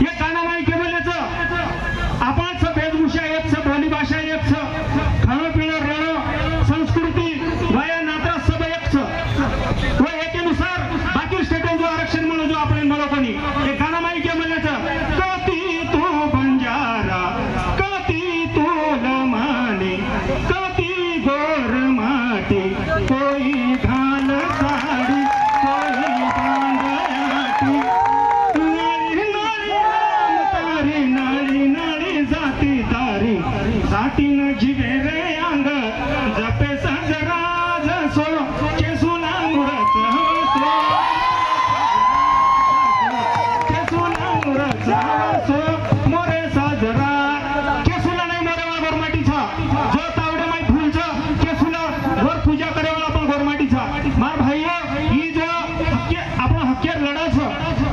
ये गाना नहीं केवल आपण सब वेशभूषा एक बोली भाषा एक खाणं पिणं राहणं संस्कृती वया नात्रा सब एक व याच्यानुसार बाकी स्टेटो जो आरक्षण म्हणून जो आपण मला हे गाणं माहिती आहे म्हणल्याचं कती तो बंजारा कती तो लमाने कती गोर माटे कोई घा साठीन जिवे रे अंग जपे सजराज सो केसुना मुरत हवसो केसुना मुरत हवसो मोरे साजरा. केसुला नाही मोरे वा गोरमाटीचा. जो तावडे माई फुलचा केसुला वर पूजा करेवाला पण गोरमाटीचा. मार भाई ही जो हक्के आपण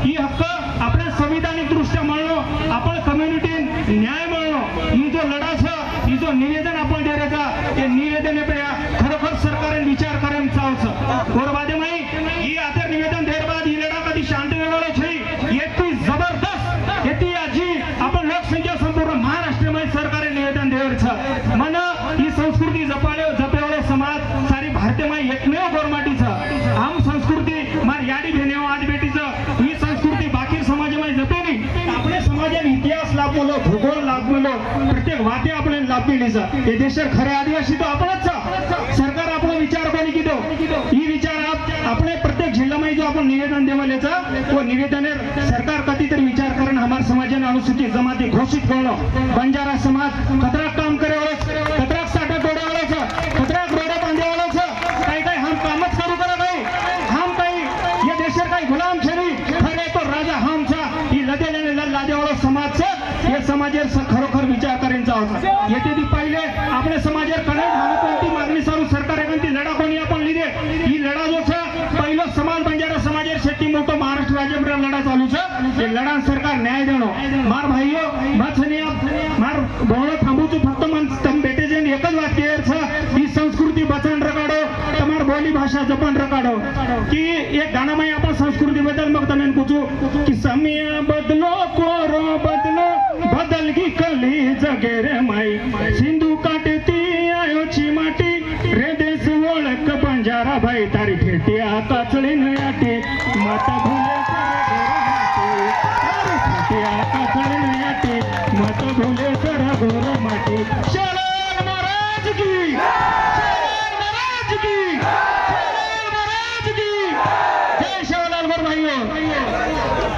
ही हक्क आपल्या संविधानिक दृष्ट्या म्हणलो आपण कम्युनिटी न्याय लढाचं ही जो निवेदन आपण द्यायचा ते निवेदन या खरोखर सरकारने विचार करेन चावचं. गोरबादे माई ही आता निवेदन देर बाद ही लढा कधी शांत वेगळं छै येती जबरदस्त. येती आजी आपण लोकसंख्या संपूर्ण महाराष्ट्रामध्ये सरकारने निवेदन देवरचं मन ही संस्कृती जपाळे जपेवळे समाज सारी भारतीयमाई एकमेव गोरमाटीचं. आम संस्कृती मार याडी भेनेव आज बेटीचं ही संस्कृती बाकी समाजामध्ये जपे नाही आपल्या समाजाने इतिहास लाभलो भूगोल प्रत्येक वाते आपल्याला लाभलेलीचा हे देशात खरे आदिवासी तो आपणच सरकार आपला विचार कोणी किदो ही विचार आपले प्रत्येक जिल्ह्यामध्ये जो आपण निवेदन देवालेचा तो निवेदन सरकार कधीतरी विचार करून हमार समाजाने अनुसूचित जमाती घोषित करणं. बंजारा समाज कतराक काम करेवाळच कतराक साठा समाजावर खरोखर विचार करेन जावचा येते ती पहिले आपल्या समाजावर कडाई झालं पण ती मागणी सारू सरकार ती लढा कोणी आपण लिधे ही लढा जो छा पहिलो बंजारा समाजावर शेती मोठो महाराष्ट्र राज्य लढा चालू छा लढा सरकार न्याय देणो. मार भाईयो माछनिया मार बोळो थांबूचं फक्त मन. तम बेटे एकच वाक्य ही संस्कृती बचन रकाडो तमार बोली भाषा जपन रकाडो की एक गाणं आपण संस्कृतीबद्दल मग तमेन कुचू की समी जगे माई. सिंधू काटती आयोची माटी. रे देश ओळख बंजारा भाई. तारी फिरती काचळी नयाटी माता भुले काचळी नयाटी माता भुले सर घोर माटी. शाळा